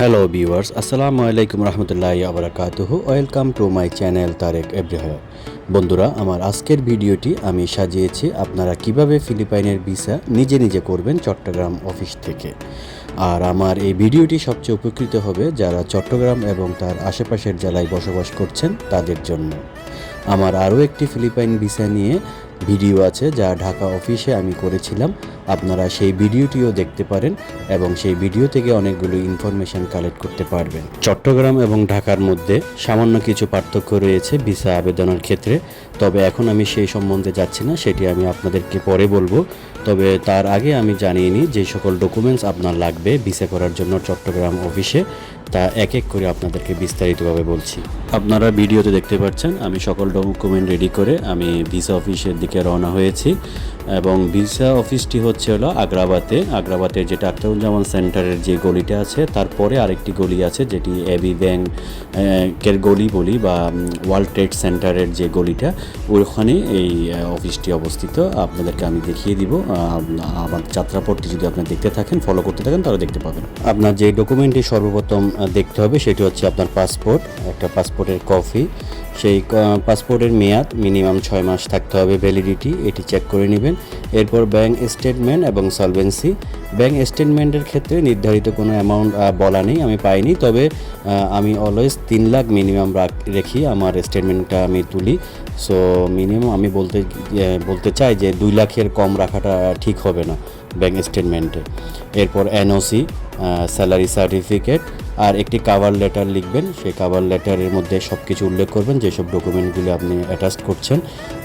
Hello viewers আসসালামু আলাইকুম রহমতুল্লাহ আবরাকাতুহু welcome to my channel Tarek এব্রাহ বন্ধুরা, আমার আজকের ভিডিওটি আমি সাজিয়েছি আপনারা কীভাবে ফিলিপাইনের ভিসা নিজে নিজে করবেন চট্টগ্রাম অফিস থেকে। আর আমার এই ভিডিওটি সবচেয়ে উপকৃত হবে যারা চট্টগ্রাম এবং তার আশেপাশের জেলায় বসবাস করছেন তাদের জন্য। আমার আরও একটি ফিলিপাইন ভিসা নিয়ে ভিডিও আছে যা ঢাকা অফিসে আমি করেছিলাম। আপনারা সেই ভিডিওটিও দেখতে পারেন এবং সেই ভিডিও থেকে অনেকগুলো ইনফরমেশন কালেক্ট করতে পারবেন। চট্টগ্রাম এবং ঢাকার মধ্যে সামান্য কিছু পার্থক্য রয়েছে ভিসা আবেদনের ক্ষেত্রে। তবে এখন আমি সেই সম্বন্ধে যাচ্ছি না, সেটি আমি আপনাদেরকে পরে বলব। তবে তার আগে আমি জানিয়ে নিই, যে সকল ডকুমেন্টস আপনার লাগবে ভিসা করার জন্য চট্টগ্রাম অফিসে, তা এক এক করে আপনাদেরকে বিস্তারিতভাবে বলছি। আপনারা ভিডিওতে দেখতে পাচ্ছেন, আমি সকল ডকুমেন্ট রেডি করে আমি ভিসা অফিসের দিকে রওনা হয়েছি এবং ভিসা অফিসটি হচ্ছে হলো আগ্রাবাতে আগ্রাবাতের যেটা আখতারুজ্জামান সেন্টারের যে গলিটা আছে তারপরে আরেকটি গলি আছে, যেটি এবি ব্যাংক কের গলি বলি বা ওয়ার্ল্ড ট্রেড সেন্টারের যে গলিটা ওইখানে এই অফিসটি অবস্থিত। আপনাদেরকে আমি দেখিয়ে দিব। আমার যাত্রাপথটি যদি আপনি দেখতে থাকেন ফলো করতে থাকেন, তাহলে দেখতে পাবেন। আপনার যে ডকুমেন্টটি সর্বপ্রথম দেখতে হবে, সেটি হচ্ছে আপনার পাসপোর্ট একটা পাসপোর্টের কপি সেই পাসপোর্টের মেয়াদ মিনিমাম ছয় মাস থাকতে হবে ভ্যালিডিটি এটি চেক করে নেবেন। এরপর ব্যাংক স্টেটমেন্ট এবং সলভেন্সি ব্যাংক স্টেটমেন্টের ক্ষেত্রে নির্ধারিত কোনো অ্যামাউন্ট বলা নেই, আমি পাইনি। তবে আমি অলওয়েজ তিন লাখ মিনিমাম রেখি আমার স্টেটমেন্টটা আমি তুলি। সো মিনিমাম আমি বলতে বলতে চাই যে দুই লাখের কম রাখাটা ঠিক হবে না ব্যাংক স্টেটমেন্টে এরপর এনওসি স্যালারি সার্টিফিকেট আর একটি কাভার লেটার লিখবেন। সেই কাভার লেটারের মধ্যে সব কিছু উল্লেখ করবেন, যেসব ডকুমেন্টগুলো আপনি অ্যাটাচ করছেন।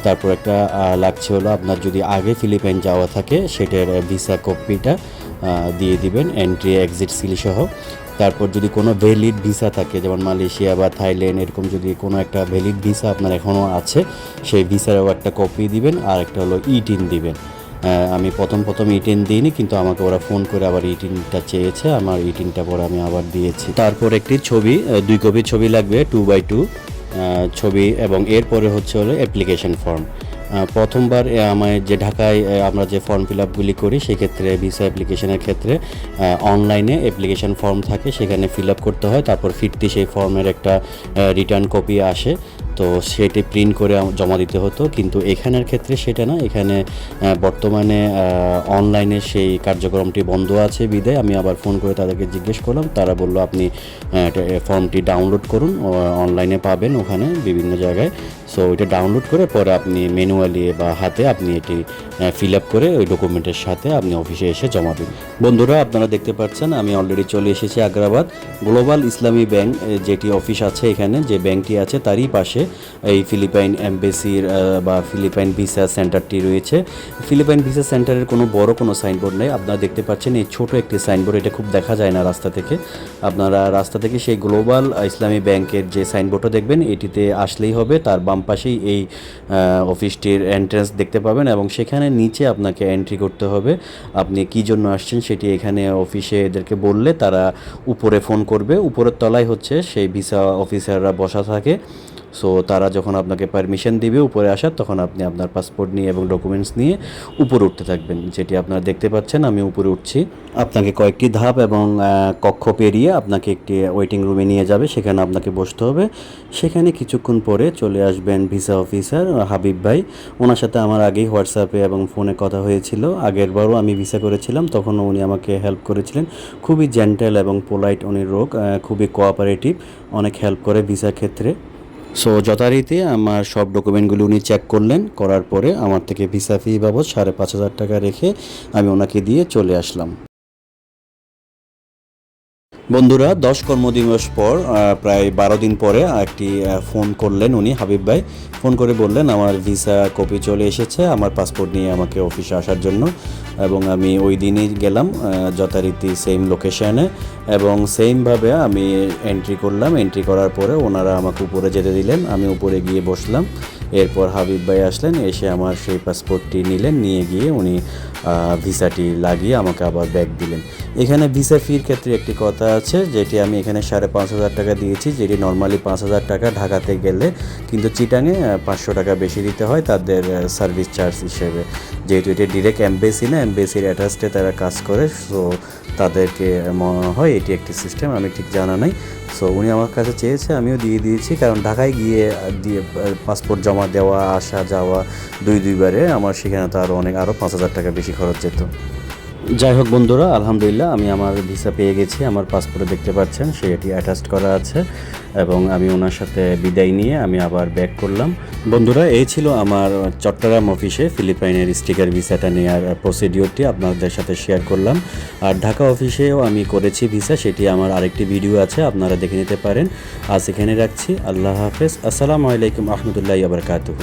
তারপর একটা লাগছে হলো আপনার যদি আগে ফিলিপাইন যাওয়া থাকে, সেটার ভিসা কপিটা দিয়ে দিবেন এন্ট্রি এক্সিট সিল সহ। তারপর যদি কোনো ভ্যালিড ভিসা থাকে, যেমন মালয়েশিয়া বা থাইল্যান্ড, এরকম যদি কোনো একটা ভ্যালিড ভিসা আপনার এখনও আছে, সেই ভিসারও একটা কপি দিবেন, আর একটা হলো ইটিন দিবেন। আমি প্রথম প্রথম ইটিন দিইনি, কিন্তু আমাকে ওরা ফোন করে আবার ইটিনটা চেয়েছে, আমার ইটিনটা পরে আমি আবার দিয়েছি। তারপর একটি ছবি দুই কপি ছবি লাগবে টু বাই টু ছবি এবং এরপরে হচ্ছে হলো অ্যাপ্লিকেশন ফর্ম প্রথমবার আমার যে ঢাকায় আমরা যে ফর্ম ফিল আপগুলি করি, সেক্ষেত্রে ভিসা অ্যাপ্লিকেশনের ক্ষেত্রে অনলাইনে অ্যাপ্লিকেশন ফর্ম থাকে, সেখানে ফিল আপ করতে হয়, তারপর ফিরতি সেই ফর্মের একটা রিটার্ন কপি আসে। তো সেটি প্রিন্ট করে জমা দিতে হতো। কিন্তু এখানের ক্ষেত্রে সেটা না, এখানে বর্তমানে অনলাইনে সেই কার্যক্রমটি বন্ধ আছে বিদায়। আমি আবার ফোন করে তাদেরকে জিজ্ঞেস করলাম, তারা বলল আপনি ফর্মটি ডাউনলোড করুন অনলাইনে পাবেন ওখানে বিভিন্ন জায়গায়। সো ওইটা ডাউনলোড করে পরে আপনি ম্যানুয়ালি বা হাতে আপনি এটি ফিল আপ করে ওই ডকুমেন্টের সাথে আপনি অফিসে এসে জমা দিন। বন্ধুরা, আপনারা দেখতে পাচ্ছেন, আমি অলরেডি চলে এসেছি আগ্রাবাদ। গ্লোবাল ইসলামী ব্যাংক যেটি অফিস আছে এখানে, যে ব্যাংকটি আছে তারই পাশে এই ফিলিপাইন এমবেসির বা ফিলিপাইন ভিসা সেন্টারটি রয়েছে। ফিলিপাইন ভিসা সেন্টারের কোনো বড় কোনো সাইনবোর্ড নেই। আপনারা দেখতে পাচ্ছেন এই ছোট একটি সাইনবোর্ড, এটা খুব দেখা যায় না রাস্তা থেকে। আপনারা রাস্তা থেকে সেই গ্লোবাল ইসলামী ব্যাংকের যে সাইনবোর্ডটা দেখবেন, এটিতে আসলেই হবে। তার বাম পাশেই এই অফিসটির এন্ট্রেন্স দেখতে পাবেন এবং সেখানে নিচে আপনাকে এন্ট্রি করতে হবে। আপনি কি জন্য আসছেন সেটি এখানে অফিসে এদেরকে বললে তারা উপরে ফোন করবে। উপরের তলায় হচ্ছে সেই ভিসা অফিসাররা বসা থাকে। সো তারা যখন আপনাকে পারমিশন দিবে উপরে আসার তখন আপনি আপনার পাসপোর্ট নিয়ে এবং ডকুমেন্টস নিয়ে উপরে উঠতে থাকবেন। যেটি আপনারা দেখতে পাচ্ছেন, আমি উপরে উঠছি। আপনাকে কয়েকটি ধাপ এবং কক্ষ পেরিয়ে আপনাকে একটি ওয়েটিং রুমে নিয়ে যাবে। সেখানে আপনাকে বসতে হবে। সেখানে কিছুক্ষণ পরে চলে আসবেন ভিসা অফিসার হাবিব ভাই। ওনার সাথে আমার আগেই হোয়াটসঅ্যাপে এবং ফোনে কথা হয়েছিল। আগেরবারও আমি ভিসা করেছিলাম, তখনও উনি আমাকে হেল্প করেছিলেন। খুবই জেন্টেল এবং পোলাইট উনি রোগ খুবই কোঅপারেটিভ অনেক হেল্প করে ভিসা ক্ষেত্রে। সো যথারীতি আমার সব ডকুমেন্টগুলি উনি চেক করলেন, করার পরে আমার থেকে ভিসা ফি বাবদ সাড়ে পাঁচ হাজার টাকা রেখে আমি ওনাকে দিয়ে চলে আসলাম। বন্ধুরা, দশ কর্মদিবস পর প্রায় বারো দিন পরে একটি ফোন করলেন উনি, হাবিব ভাই। ফোন করে বললেন, আমার ভিসা কপি চলে এসেছে, আমার পাসপোর্ট নিয়ে আমাকে অফিসে আসার জন্য। এবং আমি ওই দিনই গেলাম যথারীতি সেম লোকেশানে এবং সেমভাবে আমি এন্ট্রি করলাম। এন্ট্রি করার পরে ওনারা আমাকে উপরে যেতে দিলেন। আমি উপরে গিয়ে বসলাম। এরপর হাবিব ভাই আসলেন, এসে আমার সেই পাসপোর্টটি নিলেন, নিয়ে গিয়ে উনি ভিসাটি লাগিয়ে আমাকে আবার ব্যাগ দিলেন। এখানে ভিসা ফির ক্ষেত্রে একটি কথা আছে, যেটি আমি এখানে সাড়ে পাঁচ হাজার টাকা দিয়েছি, যেটি নর্মালি পাঁচ হাজার টাকা ঢাকাতে গেলে, কিন্তু চিটাঙে পাঁচশো টাকা বেশি দিতে হয় তাদের সার্ভিস চার্জ হিসেবে। যেহেতু এটি ডিরেক্ট এমবেসি না এমবেসির অ্যাটাচডে তারা কাজ করে সো তাদেরকে মনে হয়, এটি একটি সিস্টেম আমি ঠিক জানা নাই। সো উনি আমার কাছে চেয়েছে, আমিও দিয়ে দিয়েছি, কারণ ঢাকায় গিয়ে দিয়ে পাসপোর্ট জমা দেওয়া আসা যাওয়া দুই দুইবারে আমার সেখানে তো আরও অনেক আরও পাঁচ হাজার টাকা বেশি খরচ যেত। যাই হোক বন্ধুরা, আলহামদুলিল্লাহ আমি আমার ভিসা পেয়ে গেছি, আমার পাসপোর্টে দেখতে পাচ্ছেন, সেটি অ্যাটাচড করা আছে এবং আমি ওনার সাথে বিদায় নিয়ে আমি আবার ব্যাক করলাম। বন্ধুরা, এই ছিল আমার চট্টগ্রাম অফিসে ফিলিপাইনের স্টিকার ভিসাটা নেওয়ার প্রসিডিওরটি আপনাদের সাথে শেয়ার করলাম। আর ঢাকা অফিসেও আমি করেছি ভিসা, সেটি আমার আরেকটি ভিডিও আছে, আপনারা দেখে নিতে পারেন। আজ এখানে রাখছি, আল্লাহ হাফেজ, আসসালামু আলাইকুম, আহমদুল্লাহ আবরকাতুহ